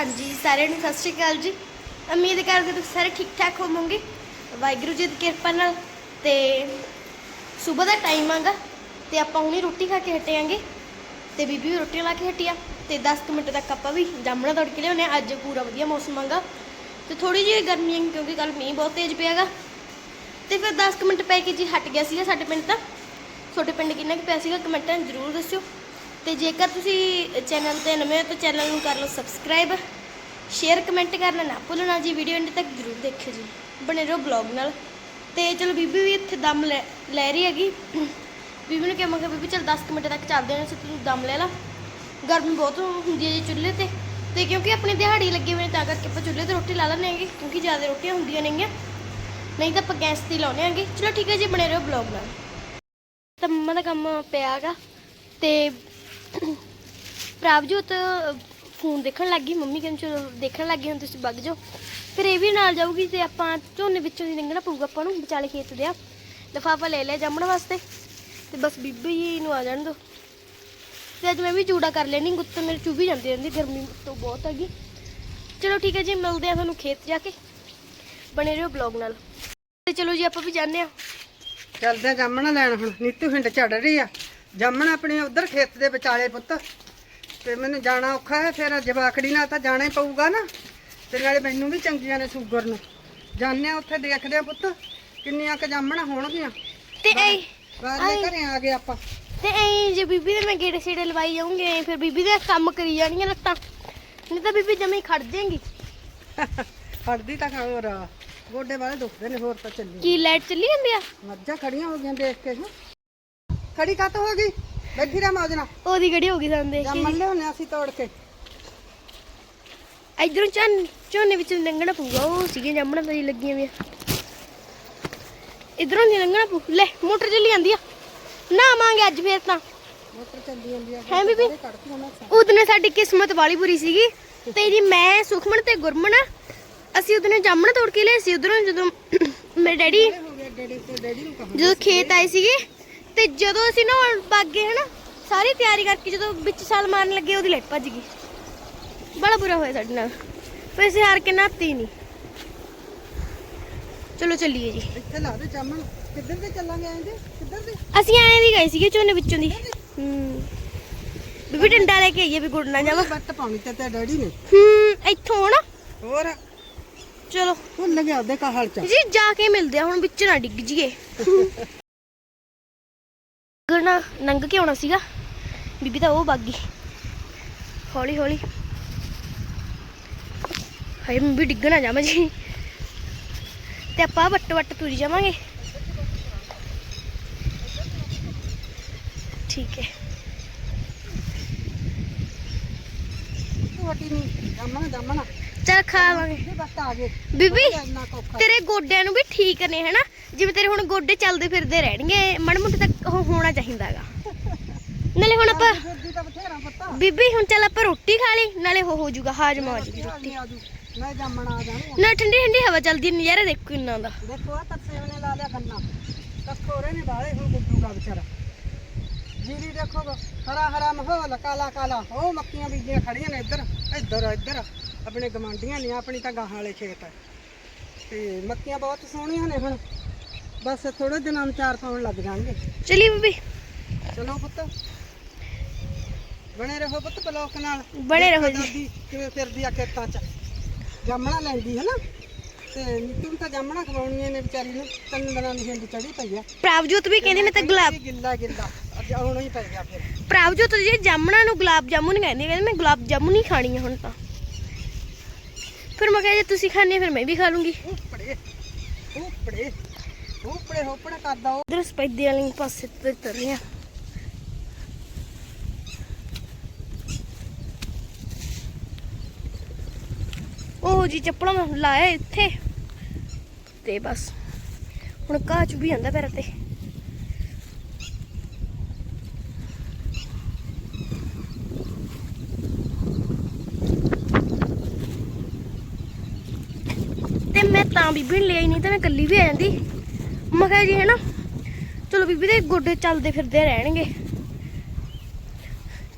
ਹਾਂਜੀ, ਸਾਰਿਆਂ ਨੂੰ ਸਤਿ ਸ਼੍ਰੀ ਅਕਾਲ ਜੀ। ਉਮੀਦ ਕਰਦੇ ਤੁਸੀਂ ਸਾਰੇ ਠੀਕ ਠਾਕ ਹੋਵੋਗੇ। ਵਾਹਿਗੁਰੂ ਜੀ ਦੀ ਕਿਰਪਾ ਨਾਲ ਤੇ ਸਵੇਰ ਦਾ ਟਾਈਮ ਆਗਾ ਤੇ ਆਪਾਂ ਹੁਣੀ ਰੋਟੀ ਖਾ ਕੇ ਹਟੇ ਆਂਗੇ ਤੇ ਬੀਬੀ ਵੀ ਰੋਟੀ ਲਾ ਕੇ ਹਟੀ ਆ ਤੇ 10 ਕੁ ਮਿੰਟ ਤੱਕ ਆਪਾਂ ਵੀ ਜਾਮਣਾ ਤੋੜ ਕੇ ਲਿਆਉਣੇ ਆ। ਅੱਜ ਪੂਰਾ ਵਧੀਆ ਮੌਸਮ ਆਗਾ ਤੇ ਥੋੜੀ ਜਿਹੀ ਗਰਮੀ ਆ ਕਿਉਂਕਿ ਕੱਲ ਮੀਂਹ ਬਹੁਤ ਤੇਜ਼ ਪਿਆਗਾ ਤੇ ਫਿਰ 10 ਕੁ ਮਿੰਟ ਪੈ ਕੇ ਜੀ ਹਟ ਗਿਆ ਸੀਗਾ ਸਾਡੇ ਪਿੰਡ ਤਾਂ। ਤੁਹਾਡੇ ਪਿੰਡ ਕਿੰਨਾ ਕੁ ਪਿਆ ਸੀਗਾ? ਕਮੈਂਟਾਂ 'ਚ ਜ਼ਰੂਰ ਦੱਸਿਓ। ਤੇ ਜੇਕਰ ਤੁਸੀਂ ਚੈਨਲ ਤੇ ਨਵੇਂ ਹੋ ਤਾਂ ਚੈਨਲ ਨੂੰ ਕਰ ਲਓ ਸਬਸਕ੍ਰਾਈਬ, ਸ਼ੇਅਰ, ਕਮੈਂਟ ਕਰਨਾ ਨਾ ਭੁੱਲਣਾ ਜੀ ਵੀਡੀਓ ਐਂਡ ਤੱਕ ਜ਼ਰੂਰ ਦੇਖਿਓ ਜੀ, ਬਣੇ ਰਹੋ ਬਲੌਗ ਨਾਲ। ਤੇ ਚਲੋ ਬੀਬੀ ਵੀ ਇੱਥੇ ਦਮ ਲੈ ਲੈ ਰਹੀ ਹੈਗੀ। ਬੀਬੀ ਨੂੰ ਕਿਹਾ ਮੈਂ ਬੀਬੀ ਚਲ 10 ਕੁ ਮਿੰਟ ਤੱਕ ਚੱਲਦੇ ਹਾਂ, ਅਸੀਂ ਤੂੰ ਦਮ ਲੈ ਲਾ। ਗਰਮੀ ਬਹੁਤ ਹੁੰਦੀ ਹੈ ਜੀ ਚੁੱਲ੍ਹੇ ਤੇ। ਤੇ ਕਿਉਂਕਿ ਆਪਣੀ ਦਿਹਾੜੀ ਲੱਗੀ ਹੋਈ ਹੈ, ਤਾਂ ਕਰਕੇ ਆਪਾਂ ਚੁੱਲ੍ਹੇ ਤੇ ਰੋਟੀ ਲਾ ਲੈਂਦੇ ਹਾਂਗੇ, ਕਿਉਂਕਿ ਜ਼ਿਆਦਾ ਰੋਟੀਆਂ ਹੁੰਦੀਆਂ ਨੇਗੀਆਂ ਨਹੀਂ ਤਾਂ ਆਪਾਂ ਗੈਸ ਤੇ ਹੀ ਲਾਉਂਦੇ ਆਂਗੇ ਚਲੋ ਠੀਕ ਹੈ ਜੀ, ਬਣੇ ਰਹੋ ਬਲੌਗ ਨਾਲ। ਤਾਂ ਮੰਮਾ ਦਾ ਕੰਮ ਪਿਆਗਾ ਤੇ ਪ੍ਰਭਜੋਤ, ਫੋਨ ਦੇਖਣ ਲੱਗ ਗਈ, ਮੰਮੀ ਕਹਿੰਦੀ ਚਲੋ ਦੇਖਣ ਲੱਗ ਗਈ ਹੁਣ ਤੁਸੀਂ ਵਗ ਜਾਓ। ਫਿਰ ਇਹ ਵੀ ਨਾਲ ਜਾਊਗੀ ਤੇ ਆਪਾਂ ਝੋਨੇ ਵਿੱਚੋਂ ਦੀ ਲੰਘਣਾ ਪਊਗਾ ਆਪਾਂ ਨੂੰ, ਵਿਚਾਲੇ ਖੇਤ ਦੇ ਆ। ਲਿਫਾਫਾ ਲੈ ਲਿਆ ਜਾਮਣ ਵਾਸਤੇ, ਤੇ ਬਸ ਬੀਬੀ ਜੀ ਨੂੰ ਆ ਜਾਣ ਦੋ। ਤੇ ਅੱਜ ਮੈਂ ਵੀ ਚੂੜਾ ਕਰ ਲੈਣੀ, ਗੁੱਤ ਮੇਰੇ ਚੁਭੀ ਜਾਂਦੀ ਰਹਿੰਦੀ, ਗਰਮੀ ਤੋਂ ਬਹੁਤ ਹੈਗੀ। ਚਲੋ ਠੀਕ ਹੈ ਜੀ, ਮਿਲਦੇ ਆ ਤੁਹਾਨੂੰ ਖੇਤ ਜਾ ਕੇ। ਬਣੇ ਰਹੋ ਬਲੌਗ ਨਾਲ। ਤੇ ਚਲੋ ਜੀ, ਆਪਾਂ ਵੀ ਜਾਂਦੇ ਆ ਚੱਲਦੇ ਆ ਜਾਮਣਾ ਲੈਣ ਹੁਣ, ਨੀਤੂ ਹਿੰਡ ਚੜ ਰਹੀ ਆ। ਜਾਮਣ ਆਪਣੇ ਉਧਰ ਖੇਤ ਦੇ ਵਿਚਾਲੇ ਪੁੱਤ। ਤੇ ਮੈਨੂੰ ਜਾਣਾ ਔਖਾ ਹੈ ਫਿਰ ਜਵਾਕੜੀ ਨਾਲ ਤਾਂ ਜਾਣਾ ਹੀ ਪਊਗਾ ਨਾ। ਤੇ ਨਾਲੇ ਮੈਨੂੰ ਵੀ ਚੰਗੀਆਂ ਨੇ ਸ਼ੂਗਰ ਨੂੰ। ਜਾਂਦੇ ਆ ਉੱਥੇ ਦੇਖਦੇ ਆ ਪੁੱਤ ਕਿੰਨੀਆਂ ਕ ਜਾਮਣਾ ਹੋਣਗੀਆਂ। ਤੇ ਐ ਬਾਹਰਲੇ ਘਰੇ ਆ ਗਏ ਆਪਾਂ। ਤੇ ਐਂ ਜੇ ਬੀਬੀ ਦੇ ਮੈਂ ਗੇੜੇ ਛੇੜੇ ਲਵਾਈ ਜਾਊਂਗੀ ਐਂ ਫਿਰ ਬੀਬੀ ਦੇ ਕੰਮ ਕਰੀ ਜਾਣੀਆਂ ਲੱਤਾਂ। ਨਹੀਂ ਤਾਂ ਬੀਬੀ ਜਮੇ ਖੜ ਜਾਏਗੀ। ਹੜਦੀ ਤਾਂ ਹੋਰ। ਗੋਡੇ ਵਾਲੇ ਦੁਖਦੇ ਨੇ ਹੋਰ ਤਾਂ ਚੱਲੀ ਕੀ ਲਾਈਟ ਚੱਲੀ ਜਾਂਦੀ ਆ? ਮੱਝਾਂ ਖੜੀਆਂ ਹੋ ਗਈਆਂ ਦੇਖ ਕੇ ਹੈਂ। ਖੜੀ ਕੱਤ ਹੋ ਗਈ? ਬੈਠੀ ਰਹਿ ਮੌਜ ਨਾਲ। ਉਹਦੀ ਗੜੀ ਹੋ ਗਈ ਸਾਨੂੰ ਦੇਖ ਜਾਮਣ ਲਿਆਉਣੇ ਅਸੀਂ ਤੋੜ ਕੇ। ਕੇ ਇਧਰੋਂ ਚੰਨ ਝੋਨੇ ਵਿੱਚ ਲੰਘਣਾ ਪਊਗਾ ਉਹ ਸੀਗੇ ਜਾਮਣਾ ਤਾਂ ਜੀ ਲੱਗੀਆਂ ਵੀ ਇਧਰੋਂ ਨਹੀਂ ਲੰਘਣਾ ਪਊ। ਲੈ ਮੋਟਰ ਚੱਲੀ ਜਾਂਦੀ ਆ। ਨਾ ਆਵਾਂਗੇ ਅੱਜ ਫੇਰ ਤਾਂ। ਮੋਟਰ ਚੱਲੀ ਜਾਂਦੀ ਆ ਹੈ ਬੀਬੀ? ਕੱਢਦੀਆਂ ਮੈਂ ਉਦਨੇ ਸਾਡੀ ਕਿਸਮਤ ਵਾਲੀ ਬੁਰੀ ਸੀਗੀ। ਤੇ ਜੀ ਮੈਂ ਸੁਖਮਨ ਤੇ ਗੁਰਮਨ ਅਸੀਂ ਉਦਨੇ ਜਾਮਣ ਤੋੜ ਕੇ ਲਿਆ ਸੀ। ਉਧਰੋਂ ਜਦੋਂ ਮੇਰੇ ਡੈਡੀ ਹੋ ਗਿਆ ਡੈਡੀ ਤੇ ਡੈਡੀ ਨੂੰ ਕਹਾਂ। ਜਦੋਂ ਖੇਤ ਆਏ ਸੀਗੇ ਤੇ ਜਦੋਂ ਅਸੀਂ ਲੱਗ ਗਏ ਹਨਾ ਸਾਰੀ ਤਿਆਰੀ ਕਰਕੇ ਜਦੋਂ ਵਿੱਚ ਛਾਲ ਮਾਰਨ ਲੱਗੇ ਉਹਦੀ ਲਾਈਟ ਭੱਜ ਗਈ। ਬੜਾ ਬੁਰਾ ਹੋਇਆ ਸਾਡੇ ਨਾਲ। ਫਿਰ ਅਸੀਂ ਹਾਰ ਕੇ ਨਹਾਤੀ ਨਹੀਂ। ਚਲੋ ਚੱਲੀਏ ਜੀ। ਇੱਥੇ ਲਾ ਦੇ ਜਾਮਣ ਕਿੱਧਰ ਦੇ ਚੱਲਾਂਗੇ ਆਂਦੇ ਕਿੱਧਰ ਦੇ? ਅਸੀਂ ਆਏ ਦੀ ਗਏ ਸੀਗੇ ਝੋਨੇ ਵਿੱਚੋਂ ਦੀ। ਹੂੰ। ਬੀਬੀ ਡੰਡਾ ਲੈ ਕੇ ਆਈਏ ਵੀ ਗੁੜ ਨਾ ਜਾਵਾ। ਬੱਟ ਪਾਉਣੀ ਤੇ ਤੇ ਡੈਡੀ ਨੇ। ਹੂੰ ਇੱਥੋਂ ਨਾ। ਹੋਰ? ਚਲੋ। ਭੁੱਲ ਗਿਆ ਉਹਦੇ ਚ ਜੀ ਜਾ ਕੇ ਮਿਲਦੇ ਆ ਹੁਣ ਵਿੱਚ ਨਾ ਡਿੱਗ ਜੀਏ। ਗਣਾ ਨੰਗ ਕੇ ਆਉਣਾ ਸੀਗਾ। ਬੀਬੀ ਤਾਂ ਉਹ ਬਾਗੀ। ਹੌਲੀ ਹੌਲੀ। ਹਾਏ ਮੈਂ ਵੀ ਡਿੱਗਣਾ ਜਾਵਾਂ ਜੀ ਤੇ ਆਪਾਂ ਵੱਟ ਵੱਟ ਤੁਰੀ ਜਾਵਾਂਗੇ। ਠੀਕ ਹੈ। ਤੁਹਾਡੀ ਨਹੀਂ ਜਾਮਣ ਜਾਮਣ ਚਲ ਆ ਗਏ। ਬੀਬੀ ਤੇਰੇ ਗੋਡਿਆਂ ਨੂੰ ਵੀ ਠੀਕ ਨੇ ਹਨਾ? ਜਿਵੇਂ ਤੇਰੇ ਹੁਣ ਗੋਡੇ ਚੱਲਦੇ ਫਿਰਦੇ ਰਹਿਣਗੇ ਮੜ ਮੁੱਟ ਤੱਕ ਉਹ ਹੋਣਾ ਚਾਹੀਦਾਗਾ। ਨਾਲੇ ਹੁਣ ਆਪਾਂ ਫਿਰਦੀ ਤਾਂ ਬਥੇਰਾ ਪੱਤਾ ਬੀਬੀ ਹੁਣ ਚੱਲ ਆਪਾਂ ਰੋਟੀ ਖਾ ਲਈ ਨਾਲੇ ਹੋ ਹੋ ਜਾਊਗਾ ਹਾਜ਼ਮ ਆ ਜਾਊਗੀ ਰੋਟੀ ਮੈਂ ਜਾਮਣ ਆ ਜਾਣਾ ਨਾ ਠੰਡੀ ਠੰਡੀ ਹਵਾ ਚੱਲਦੀ ਨਜ਼ਾਰਾ ਦੇਖੋ ਇੰਨਾ ਦਾ। ਦੇਖੋ ਆ ਤੱਸੇ ਨੇ ਲਾ ਲਿਆ ਗੰਨਾ ਕੱਖੋਰੇ ਨੇ ਬਾਲੇ ਹੁਣ ਗੁੱਡੂਗਾ ਵਿਚਾਰਾ। ਜੀਰੀ ਦੇਖੋ ਹਰਾ ਹਰਾ ਮਾਹੌਲ ਕਾਲਾ ਕਾਲਾ। ਉਹ ਮੱਕੀਆਂ ਬੀਜੀਆਂ ਖੜੀਆਂ ਨੇ ਇੱਧਰ ਇੱਧਰ ਇੱਧਰ। ਆਪਣੇ ਗਮਾਂਡੀਆਂ ਨੇ ਆਪਣੀ ਤਾਂ ਗਾਹਾਂ ਵਾਲੇ ਖੇਤ। ਹੈ ਤੇ ਮੱਕੀਆਂ ਬਹੁਤ ਸੋਹਣੀਆਂ ਨੇ ਹੁਣ। ਬਸ ਥੋੜੇ ਦਿਨਾਂ ਨੂੰ ਚਾਰ ਪਾਉਣ ਲੱਗ ਜਾਣਗੇ। ਚਲੀ ਬੀਬੀ। ਚਲੋ ਪੁੱਤ। ਬਣੇ ਰਹੋ ਪੁੱਤ ਬਲੋਕ ਨਾਲ। ਬਣੇ ਰਹੋ ਜੀ। ਕਿਵੇਂ ਫਿਰਦੀ ਆ ਖੇਤਾਂ 'ਚ ਜਾਮਣਾ ਲੈਂਦੀ ਹੈ ਨਾ। ਤੇ ਨਿੱਤੂ ਤਾਂ ਜਾਮਣਾ ਖਵਾਉਣੀਆਂ ਨੇ ਵਿਚਾਰੀ ਨੂੰ। ਤਿੰਨ ਦਿਨਾਂ ਦੀ ਹਿੰਦ ਚੜੀ ਪਈ ਆ ਪ੍ਰਭਜੋਤ ਵੀ ਕਹਿੰਦੇ ਨੇ ਤਾਂ ਗੁਲਾਬ ਗਿੱਲਾ ਗਿੱਲਾ। ਅੱਜ ਆਉਣਾ ਹੀ ਪੈ ਗਿਆ ਫਿਰ। ਪ੍ਰਭਜੋਤ ਜੀ ਜਾਮਣਾ ਨੂੰ ਗੁਲਾਬ ਜਾਮੁਨ ਕਹਿੰਦੀ ਕਹਿੰਦੇ ਮੈਂ ਗੁਲਾਬ ਜਾਮੁਨ ਹੀ ਖਾਣੀ ਆ ਹੁਣ ਤਾਂ। ਫਿਰ ਮੈਂ ਕਿਹਾ ਜੇ ਤੁਸੀਂ ਖਾਣੀ ਫਿਰ ਮੈਂ ਵੀ ਖਾ ਲੂੰਗੀ। ਉਪੜੇ ਉਪੜੇ ਉਪੜੇ ਹੋਪੜਾ ਕਰਦਾ ਉਹ। ਇਧਰ ਸਪੈਦੇ ਵਾਲੇ ਪਾਸੇ ਤੇ ਤੁਰ ਉਹ ਜੀ ਚੱਪਲਾਂ ਮੈਂ ਲਾਇਆ ਇੱਥੇ। ਤੇ ਬਸ, ਹੁਣ ਘਾਹ ਚ ਜਾਂਦਾ ਪੈਰ ਤੇ। ਤੇ ਮੈਂ ਤਾਂ ਬੀਬੀ ਨੂੰ ਲਿਆਈ ਨਹੀਂ ਤੇ ਮੈਂ ਇਕੱਲੀ ਵੀ ਆ ਜਾਂਦੀ। ਨਮਕ ਹੈ ਜੀ, ਹੈਨਾ? ਚਲੋ ਬੀਬੀ ਦੇ ਗੋਡੇ ਚੱਲਦੇ ਫਿਰਦੇ ਰਹਿਣਗੇ।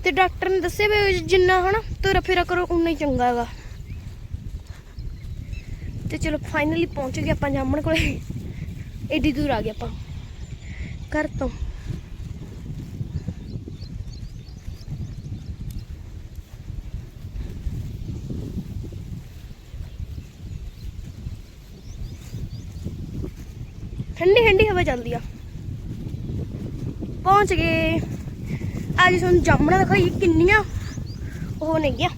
ਤੇ ਡਾਕਟਰ ਨੇ ਦੱਸਿਆ ਵੀ ਜਿੰਨਾ, ਹਨਾ ਤੁਰ ਫੇਰਾ ਕਰੋ ਉਨਾ ਹੀ ਚੰਗਾ ਹੈਗਾ ਤੇ ਚਲੋ ਫਾਈਨਲੀ ਪਹੁੰਚ ਗਏ ਆਪਾਂ ਜਾਮਣ ਕੋਲੇ। ਏਡੀ ਦੂਰ ਆ ਗਏ ਆਪਾਂ। ਘਰ ਤੋਂ। ਠੰਡੀ ਠੰਡੀ ਹਵਾ ਚੱਲਦੀ ਆ। ਪਹੁੰਚ ਗਏ। ਅੱਜ ਤੁਹਾਨੂੰ ਜਾਮਣਾ ਦਿਖਾਈ ਕਿੰਨੀਆਂ। ਉਹ ਨੇਗੀਆਂ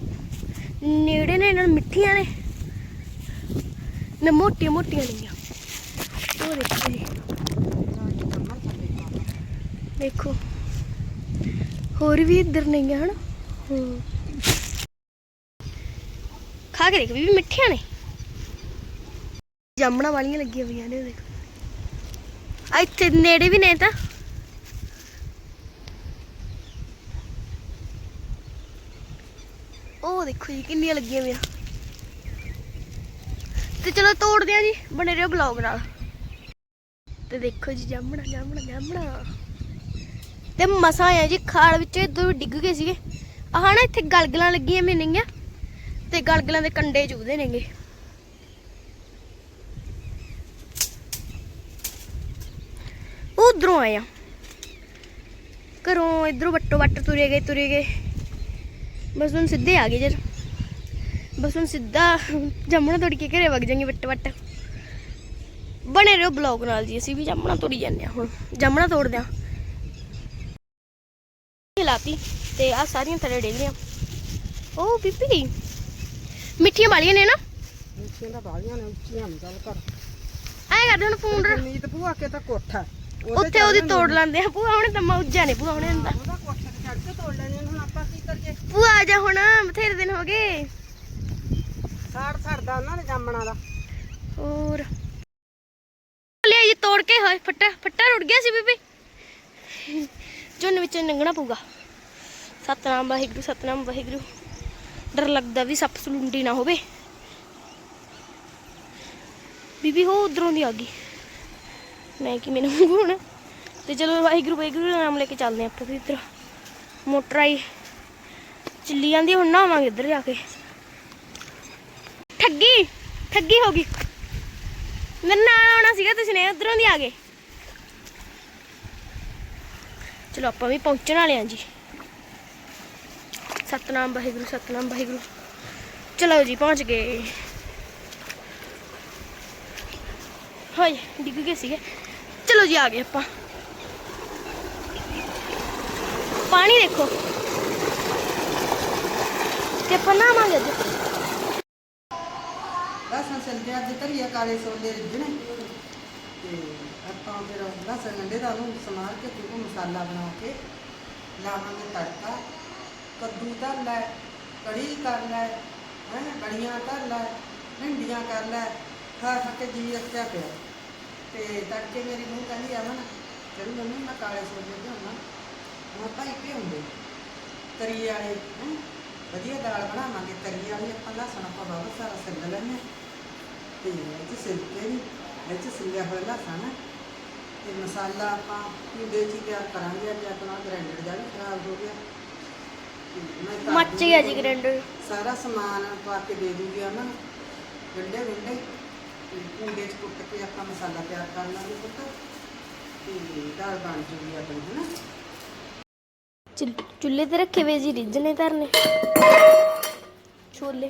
ਨੇੜੇ ਨੇ ਨਾਲ ਮਿੱਠੀਆਂ ਨੇ। ਨਾ ਮੋਟੀਆਂ ਮੋਟੀਆਂ ਨੇਗੀਆਂ ਉਹ ਦੇਖੋ ਜੀ। ਦੇਖੋ। ਹੋਰ ਵੀ ਇੱਧਰ ਨੇਗੀਆਂ ਹਨ? ਖਾ ਕੇ ਦੇਖ ਵੀ ਮਿੱਠੀਆਂ ਨੇ। ਜਾਮਣਾ ਵਾਲੀਆਂ ਲੱਗੀਆਂ ਹੋਈਆਂ ਨੇ, ਦੇਖੋ। ਇੱਥੇ ਨੇੜੇ ਵੀ ਨੇ ਤਾਂ। ਉਹ ਦੇਖੋ ਜੀ, ਕਿੰਨੀਆਂ ਲੱਗੀਆਂ ਹੋਈਆਂ ਤੇ ਚਲੋ ਤੋੜਦੇ ਆ ਜੀ, ਬਣੇ ਰਹੋ ਬਲੌਗ ਨਾਲ। ਤੇ ਦੇਖੋ ਜੀ, ਜਾਮਣਾ ਜਾਮਣਾ ਜਾਮਣਾ। ਤੇ ਮਸਾ ਆ ਜੀ, ਖਾਲ ਵਿੱਚ ਇਧਰ ਡਿੱਗ ਗਏ ਸੀਗੇ। ਆਹ ਨਾ ਇੱਥੇ ਗਲਗਲਾਂ ਲੱਗੀਆਂ ਵੀ ਨੇਗੀਆਂ, ਤੇ ਗਲਗਲਾਂ ਦੇ ਕੰਡੇ ਚੁਗਦੇ ਨੇਗੇ। ਉਧਰੋਂ ਆਇਆ ਘਰੋਂ ਇਧਰੋਂ ਵੱਟੋ ਵੱਟ ਤੁਰੇ ਗਏ ਤੁਰੇ ਗਏ। ਬਸ ਹੁਣ ਸਿੱਧੇ ਆ ਗਏ ਜਰ ਬਸ ਹੁਣ ਸਿੱਧਾ ਜਾਮਣਾ ਤੋੜ ਕੇ ਘਰੇ ਵਗ ਜਾਾਂਗੇ ਵੱਟ ਵੱਟ। ਬਣੇ ਰਹੋ ਬਲੌਗ ਨਾਲ ਜੀ ਅਸੀਂ ਵੀ ਜਾਮਣਾ ਤੋੜੀ ਜਾਂਦੇ ਆ ਹੁਣ। ਜਾਮਣਾ ਤੋੜਦੇ ਆ ਲਾਤੀ ਤੇ ਆ ਸਾਰੀਆਂ ਥੱਲੇ ਡੇਗ ਰਹੀਆਂ ਉਹ ਬੀਬੀ ਮਿੱਠੀਆਂ ਵਾਲੀਆਂ ਨੇ ਨਾ? ਉੱਚੀਆਂ ਦਾ ਬਾਲੀਆਂ ਨੇ ਉੱਚੀਆਂ ਨੂੰ ਗੱਲ ਕਰ ਐ ਕਰਦੇ ਹੁਣ ਫੋਨ ਰ- ਨੀਤ ਭੂਆ ਕੇ ਤਾਂ ਕੋਠਾ ਉੱਥੇ ਉਹਦੀ ਤੋੜ। ਲੈਂਦੇ ਆ। ਭੂਆ ਉਹਨੇ ਤਾਂ ਮੌਜਾਂ ਨੇ ਭੂਆ ਉਹਨੇ ਦਾ ਉਹਦਾ ਕੋਠਾ ਤੇ ਚੜ ਕੇ ਤੋੜ ਲੈਣੇ ਹੁਣ ਆਪਾਂ ਕੀ ਕਰੀਏ? ਭੂਆ ਆ ਜਾ ਹੁਣ ਬਥੇਰੇ ਦਿਨ ਹੋ ਗਏ। ਸਾੜ ਛੜਦਾ ਉਹਨਾਂ ਨੇ ਜਾਮਣਾ ਦਾ। ਹੋਰ। ਲਿਆ ਇਹ ਤੋੜ ਕੇ ਹੋਏ ਫੱਟਾ ਫੱਟਾ ਰੁੜ ਗਿਆ ਸੀ ਬੀਬੀ। ਜੁੰਨ ਵਿੱਚ ਲੰਘਣਾ ਪਊਗਾ। ਸਤਨਾਮ ਵਾਹਿਗੁਰੂ ਸਤਨਾਮ ਵਾਹਿਗੁਰੂ। ਡਰ ਲੱਗਦਾ ਵੀ ਸੱਪ ਸਲੁੰਡੀ ਨਾ ਹੋਵੇ। ਬੀਬੀ ਹੋ ਉਧਰੋਂ ਦੀ ਆ ਗਈ। ਮੈਂ ਕਿ ਮੈਨੂੰ ਹੁਣ ਤੇ ਚਲੋ ਵਾਹਿਗੁਰੂ ਵਾਹਿਗੁਰੂ ਦਾ ਨਾਮ ਲੈ ਕੇ ਚੱਲਦੇ ਹਾਂ ਆਪਾਂ ਵੀ ਇੱਧਰ। ਮੋਟਰ ਆਈ। ਚੱਲੀ ਜਾਂਦੀ ਹੁਣ ਨਹਾਵਾਂਗੇ ਇੱਧਰ ਜਾ ਕੇ। ਠੱਗੀ ਠੱਗੀ ਹੋ ਗਈ। ਮੇਰੇ ਨਾਲ ਆਉਣਾ ਸੀਗਾ ਤੁਸੀਂ ਨੇ ਉਧਰੋਂ ਦੀ ਆ ਗਏ। ਚਲੋ ਆਪਾਂ ਵੀ ਪਹੁੰਚਣ ਵਾਲੇ ਆਂ ਜੀ। ਸਤਨਾਮ ਵਾਹਿਗੁਰੂ ਸਤਨਾਮ ਵਾਹਿਗੁਰੂ। ਚਲੋ ਜੀ, ਪਹੁੰਚ ਗਏ। ਹਾਏ ਡਿੱਗ ਗਏ ਸੀਗੇ। ਚਲੋ ਜੀ ਆ ਗਏ ਆਪਾਂ ਪਾਣੀ ਦੇਖੋ ਤੇ ਆਪਾਂ ਨਾਵਾਂਗੇ ਅੱਜ ਲਸਣ ਸਿਲਦੇ ਅੱਜ ਧਰੀਆ ਕਾਲੇ ਸੋਲੇ ਰਿੱਝਣੇ ਤੇ ਆਪਾਂ ਫਿਰ ਲਸਣ ਗੰਡੇ ਦਾ ਨੂੰ ਸਮਾਰ ਕੇ ਤੇ ਮਸਾਲਾ ਬਣਾ ਕੇ ਲਾਵਾਂਗੇ ਤੜਕਾ ਕੱਦੂ ਧਰ ਲੈ ਕੜੀ ਕਰ ਲੈ ਹੈ ਕੜੀਆਂ ਧਰ ਲੈ ਭਿੰਡੀਆਂ ਕਰ ਲੈ ਖਾ ਖਾ ਕੇ ਜੀ ਅੱਕਿਆ ਪਿਆ ਤੇ ਤੜਕੇ ਮੇਰੀ ਨੂੰ ਕਹਿੰਦੀ ਅਮਨ ਚਲੋ ਮੰਮੀ ਮੈਂ ਕਾਲੇ ਸੋਲੇ ਬਣਾਉਣਾ ਮੈਂ ਭਾਈ ਭਿਉਂਦੇ ਤਰੀ ਵਾਲੇ ਹੈਂ ਵਧੀਆ ਦਾਲ ਬਣਾਵਾਂਗੇ ਤਰੀ ਵਾਲੀ ਆਪਾਂ ਲਸਣ ਆਪਾਂ ਬਹੁਤ ਸਾਰਾ ਸਿਲ ਲੈਂਦੇ ਤੇ ਇਹ 'ਚ ਸਿਲਕੇ ਵੀ ਇਹ 'ਚ ਸਿਲਿਆ ਹੋਇਆ ਲਸਣ ਤੇ ਮਸਾਲਾ ਆਪਾਂ ਪੀਂਦੇ ਚ ਹੀ ਤਿਆਰ ਕਰਾਂਗੇ ਅੱਜ ਆਪਣਾ ਗ੍ਰਾਈਂਡਰ ਜਿਹਾ ਵੀ ਖਰਾਬ ਹੋ ਗਿਆ। ਤੇ ਮੈਂ ਕਰ ਮੱਚ ਗਿਆ ਜੀ ਦੂੰਗੀ ਗ੍ਰੈਂਡਰ ਸਾਰਾ ਸਮਾਨ ਪਾ ਕੇ ਦੇ ਦੂੰਗੀ ਉਹਨਾਂ ਨੂੰ ਗੰਡੇ ਗੁੰਡੇ ਤੇ ਕੁੰਡੇ 'ਚ ਕੁੱਟ ਕੇ ਆਪਾਂ ਮਸਾਲਾ ਤਿਆਰ ਕਰ ਲਾਂਗੇ ਪੁੱਤ। ਤੇ ਦਾਲ ਬਣ ਜੂਗੀ ਆਪਣੀ, ਹਨਾ? ਚੁੱਲ੍ਹੇ ਤੇ ਰੱਖੇ ਵੇ ਜੀ ਰਿੱਝਣੇ ਧਰਨੇ। ਛੋਲੇ।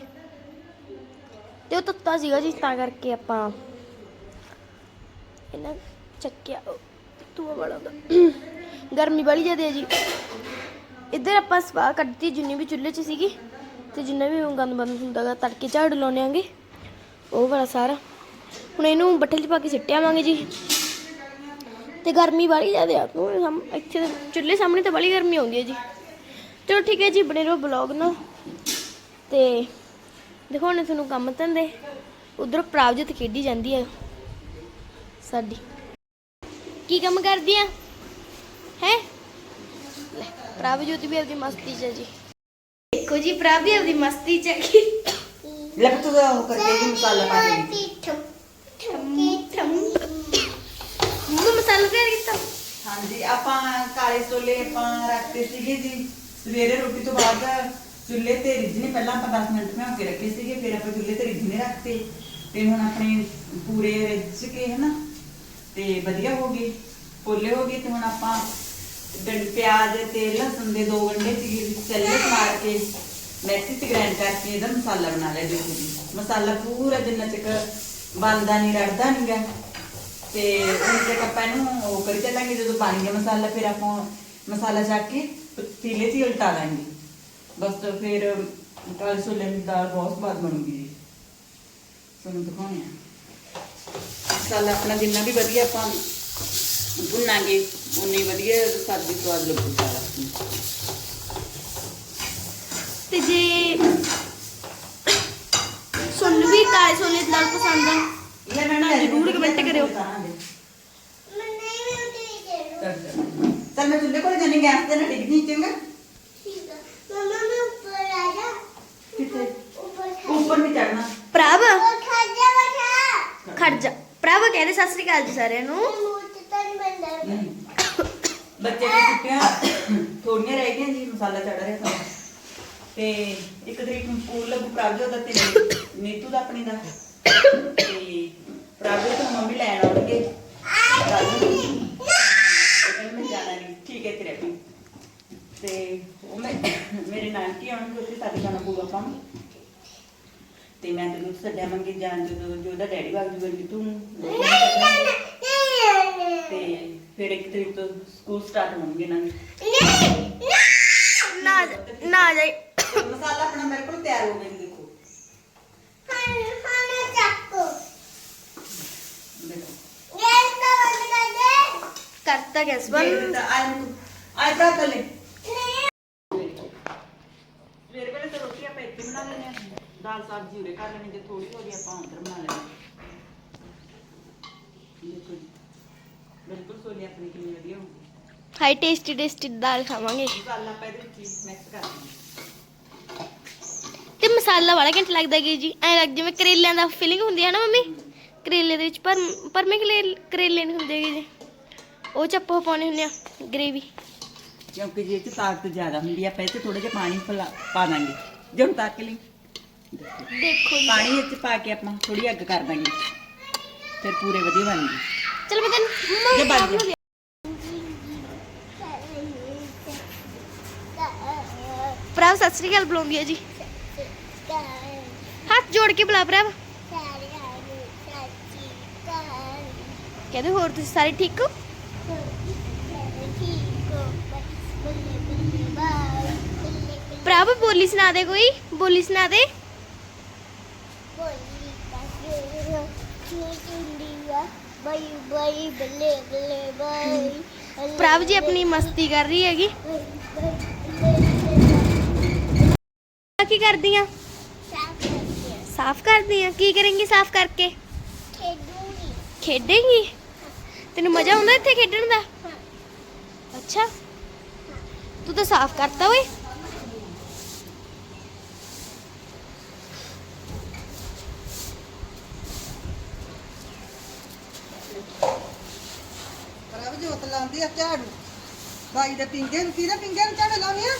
ਤੇ ਉਹ ਤੱਤਾ ਸੀਗਾ ਜੀ, ਤਾਂ ਕਰਕੇ ਆਪਾਂ ਇਹਨਾਂ ਚੱਕਿਆ। ਤੂੰ ਵਾਲਾ ਦਾ ਗਰਮੀ ਵਾਲੀ ਜ਼ਿਆਦਾ ਜੀ। ਇੱਧਰ ਆਪਾਂ ਸਵਾਹ ਕੱਢਤੀ ਜਿੰਨੀ ਵੀ ਚੁੱਲ੍ਹੇ 'ਚ ਸੀਗੀ, ਤੇ ਜਿੰਨਾ ਵੀ ਗੰਦ ਬੰਦ ਹੁੰਦਾਗਾ ਤੜਕੇ ਝਾੜ ਲਾਉਣੇ ਆਂਗੇ। ਉਹ ਵਾਲਾ ਸਾਰਾ। ਹੁਣ ਇਹਨੂੰ ਬੱਠਲ 'ਚ ਪਾ ਕੇ ਸਿੱਟਿਆ ਆਵਾਂਗੇ ਜੀ। ਤੇ ਗਰਮੀ ਵਾਲੀ ਜ਼ਿਆਦਾ ਆ ਕਿਉਂ ਹਮ ਇੱਥੇ ਚੁੱਲ੍ਹੇ ਸਾਹਮਣੇ ਤਾਂ ਬੜੀ ਗਰਮੀ ਆਉਂਦੀ ਹੈ ਜੀ। ਚਲੋ ਠੀਕ ਹੈ ਜੀ ਬਣੇ ਰਹੋ ਬਲੌਗ ਨਾਲ। ਤੇ ਦੇਖੋ ਹੁਣ ਤੁਹਾਨੂੰ ਕੰਮ ਧੰਦੇ ਉਧਰ ਪ੍ਰਾਵਜਤ ਖੇਡੀ ਜਾਂਦੀ ਹੈ ਸਾਡੀ। ਕੀ ਕੰਮ ਕਰਦੀ ਆ? ਹੈ? ਲੈ ਪ੍ਰਾਵਜੋਤ ਵੀ ਆਪਦੀ ਮਸਤੀ ਚ ਹੈ ਜੀ। ਦੇਖੋ ਜੀ ਪ੍ਰਾਵ ਵੀ ਆਪਦੀ ਮਸਤੀ ਚ ਹੈ ਲੱਗ ਤੂੰ ਉਹ ਕਰਕੇ ਜੀ ਮਸਾਲਾ ਪਾ ਕੇ ਮੰਮਾ ਮਸਾਲਾ ਕੀਤਾ? ਹਾਂਜੀ, ਆਪਾਂ ਕਾਲੇ ਛੋਲੇ ਆਪਾਂ ਰੱਖਦੇ ਸੀਗੇ ਜੀ। ਸਵੇਰੇ ਰੋਟੀ ਤੋਂ ਬਾਅਦ ਚੁੱਲ੍ਹੇ ਤੇ ਰਿੱਝਣੇ ਪਹਿਲਾਂ ਆਪਾਂ 10 ਮਿੰਟ ਭਿਓ ਕੇ ਰੱਖੇ ਸੀਗੇ, ਫਿਰ ਆਪਾਂ ਚੁੱਲ੍ਹੇ ਤੇ ਰਿੱਝਣੇ ਰੱਖਤੇ। ਤੇ ਹੁਣ ਆਪਣੇ ਪੂਰੇ ਰਿੱਝ ਕੇ, ਹਨਾ? ਤੇ ਵਧੀਆ ਹੋ ਗਏ, ਫੁੱਲੇ ਹੋ ਗਏ। ਤੇ ਹੁਣ ਆਪਾਂ ਡੰ- ਪਿਆਜ਼ ਤੇ ਲਸਣ ਦੇ ਦੋ ਗੰਢੇ ਸੀਗੇ ਚੱਲੇ ਮਾਰ ਕੇ ਮਿਕਸੀ ਚ ਗ੍ਰਾਈਂਡ ਕਰਕੇ ਇਹਦਾ ਮਸਾਲਾ ਬਣਾ ਲਿਆ ਦੇਖੋ ਜੀ। ਮਸਾਲਾ ਪੂਰਾ ਜਿੰਨਾ ਚਿਕ ਬਣਦਾ ਨਹੀਂ ਰੜਦਾ ਨਹੀਂਗਾ ਤੇ ਹੁਣ ਤੱਕ ਆਪਾਂ ਇਹਨੂੰ ਉਹ ਕਰੀ ਚੱਲਾਂਗੇ, ਜਦੋਂ ਬਣ ਗਿਆ ਮਸਾਲਾ ਫਿਰ ਆਪਾਂ ਮਸਾਲਾ ਚੱਕ ਕੇ ਪਤੀਲੇ 'ਚ ਹੀ ਉਲਟਾ ਲਾਂਗੇ। ਬਸ ਤਾਂ ਫਿਰ ਕਾਲੇ ਛੋਲੇ ਦੀ ਦਾਲ ਬਹੁਤ ਸਵਾਦ ਬਣੂਗੀ ਜੀ। ਤੁਹਾਨੂੰ ਦਿਖਾਉਂਦੇ ਆ ਮਸਾਲਾ ਆਪਣਾ ਜਿੰਨਾ ਵੀ ਵਧੀਆ ਆਪਾਂ ਭੁੰਨਾਂਗੇ ਉਨੀ ਵਧੀਆ ਸਬਜ਼ੀ ਸਵਾਦ ਲੱਗੂ ਸਾਰਾ। ਤੇ ਜੇ ਸੁਣ ਵੀ ਕਾਲੇ ਛੋਲੇ ਦੀ ਦਾਲ ਪਸੰਦ ਆ। ਕਰਿਓ। ਚੱਲ ਮੈਂ ਚੁੱਲ੍ਹੇ ਕੋਲ ਜਾਣੀ ਗੈਸ ਤੇ ਨਾ ਡਿੱਗ ਜੀ ਚੰਗਾ। ਕਿੱਥੇ? ਉੱਪਰ ਨਹੀਂ ਚੜਨਾ ਪ੍ਰਭ ਖੜ ਜਾ। ਪ੍ਰਭ ਕਹਿੰਦੇ ਸਤਿ ਸ੍ਰੀ ਅਕਾਲ ਜੀ ਸਾਰਿਆਂ ਨੂੰ। ਨਹੀਂ। ਬੱਚੇ ਦੀ ਛੁੱਟੀਆਂ ਥੋੜੀਆਂ ਰਹਿ ਗਈਆਂ ਜੀ ਮਸਾਲਾ ਚੜ ਰਿਹਾ ਸਾਰਾ। ਤੇ ਇੱਕ ਤਰੀਕ ਨੂੰ ਸਕੂਲ ਲੱਗੂ ਪ੍ਰਾਜੋ ਦਾ ਤੇ ਨੀਤੂ ਦਾ ਆਪਣੀ ਦਾ। ਤੇ ਪ੍ਰਾਜੋ ਤੋਂ ਮੰਮੀ ਲੈਣ ਆਉਣਗੇ। ਰਾਜੂ ਨੂੰ। ਤੇ ਕਹਿੰਦੇ ਮੈਂ ਜਾਣਾ ਨਹੀਂ। ਠੀਕ ਹੈ ਤੇਰੇ ਵੀ ਤੇ। ਉਹ ਮੈਂ ਮੇਰੇ ਨਾਨਕੀ ਆਉਣਗੇ ਉੱਥੇ ਸਾਡੇ ਜਾਣਾ ਪਊਗਾ ਕੰਮ। ਤੇ ਮੈਂ ਤੈਨੂੰ ਛੱਡਾਂਗੀ ਜਾਣ ਜਦੋਂ ਜੋ ਉਹਦਾ ਡੈਡੀ ਵਗ ਜੂਗਾ ਨੀਤੂ ਨੂੰ ਤੇ ਫਿਰ ਇੱਕ ਤਰੀਕ ਤੋਂ ਸਕੂਲ ਸਟਾਰਟ ਹੋਣਗੇ ਨਾ ਨਾ ਨਾ ਜਾਈ। ਮਸਾਲਾ ਆਪਣਾ ਬਿਲਕੁਲ ਤਿਆਰ ਹੋ ਗਿਆ ਜੀ ਦੇਖੋ ਦੇਖੋ ਕਰਤਾ ਨੂੰ ਆਏ ਤਾਂ ਕੱਲੇ ਸਵੇਰ ਵੇਲੇ ਤਾਂ ਰੋਟੀ ਆਪਾਂ ਇੱਥੇ ਬਣਾ ਲੈਂਦੇ ਹਾਂ। ਦਾਲ ਸਬਜ਼ੀ ਉਰੇ ਕਰ ਲੈਣੀ ਜੇ ਥੋੜੀ ਹੋ ਗਈ ਆਪਾਂ ਉੱਧਰ ਬਣਾ ਲੈਣੀ ਜੀ। ਬਿਲਕੁਲ ਸੋਲੀ ਆਪਣੀ ਕਿੰਨੀ ਵਧੀਆ ਹਾਈ ਟੇਸਟੀ ਟੇਸਟੀ ਦਾਲ ਖਾਵਾਂਗੇ। ਮਸਾਲਾ ਆਪਾਂ ਇਹਦੇ ਵਿੱਚ ਮਿਕਸ ਕਰ ਦਿੰਦੇ ਤੇ ਮਸਾਲਾ ਵਾਲਾ ਘੰਟਾ ਲੱਗਦਾ ਕਿ ਜੀ? ਐ ਲੱਗ ਜਿਵੇਂ ਕਰੇਲਿਆਂ ਦਾ ਫੀਲਿੰਗ ਹੁੰਦੀ ਹੈ ਨਾ ਮੰਮੀ? ਕਰੇਲੇ ਦੇ ਵਿੱਚ ਪਰ ਪਰਮੇ ਕਰੇਲੇ ਕਰੇਲੇ ਨਹੀਂ ਹੁੰਦੇ ਗੇ ਜੀ? ਉਹ ਚ ਆਪਾਂ ਪਾਉਣੇ ਹੁੰਦੇ ਆ ਗ੍ਰੇਵੀ ਕਿਉਂਕਿ ਜੇ ਚ ਤਾਕਤ ਜ਼ਿਆਦਾ ਹੁੰਦੀ ਆ ਆਪਾਂ ਇਹ 'ਚ ਥੋੜਾ ਜਿਹਾ ਪਾਣੀ ਪਾ ਦਾਂਗੇ। ਜੇ ਹੁਣ ਤੱਕ ਲਈ। ਦੇਖੋ ਜੀ। ਪਾਣੀ ਵਿੱਚ ਪਾ ਕੇ ਆਪਾਂ ਥੋੜੀ ਅੱਗ ਕਰ ਦਾਂਗੇ। ਫਿਰ ਪੂਰੇ ਵਧੀਆ ਬਣਨਗੇ ਚਲ ਮੈਂ ਤੈਨੂੰ ਬਣ ਗਿਆ। ਪ੍ਰਭ ਸਤਿ ਸ੍ਰੀ ਅਕਾਲ ਬੁਲਾਉਂਦੀ ਹੈ ਜੀ। ਹੱਥ ਜੋੜ ਕੇ ਬੁਲਾ ਪ੍ਰਭ ਕਹਿੰਦੇ ਹੋਰ ਤੁਸੀਂ ਸਾਰੇ ਠੀਕ ਹੋ? ਪ੍ਰਭ ਬੋਲੀ ਸੁਣਾ ਦੇ ਕੋਈ ਬੋਲੀ ਸੁਣਾ ਦੇ। ਬਾਈ ਬਾਈ ਬੱਲੇ ਬੱਲੇ ਬਾਈ ਪ੍ਰਭ ਜੀ ਆਪਣੀ ਮਸਤੀ ਕਰ ਰਹੀ ਹੈਗੀ। ਕੀ ਕਰਦੀ ਆ ਸਾਫ਼ ਕਰਦੀ ਆ ਕੀ ਕਰੇਂਗੀ ਸਾਫ਼ ਕਰਕੇ? ਖੇਡੂਗੀ। ਖੇਡੇਂਗੀ ਤੈਨੂੰ ਮਜ਼ਾ ਆਉਂਦਾ ਇੱਥੇ ਖੇਡਣ ਦਾ? ਅੱਛਾ। ਤੂੰ ਤਾਂ ਸਾਫ਼ ਕਰਤਾ ਓਏ। ਰਵ ਜੋਤ ਲਾਉਂਦੀ ਆ ਝਾੜੂ। ਬਾਈ ਦੇ ਪਿੰਗੇ ਨੂੰ ਕਿਹਦੇ ਪਿੰਗੇ ਨੂੰ ਝਾੜੂ ਲਾਉਣੀ ਆ?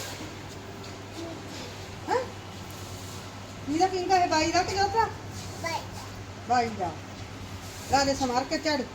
ਹਾਂ? ਕਿਹਦਾ ਪਿੰਗਾ ਹੈ ਬਾਈ ਦਾ ਕਿ ਜੋਤਾ ਬਾਈ ਬਾਈ ਦਾ। ਲਾ ਦੇ ਸਮਾਰ ਕੇ ਝਾੜੂ।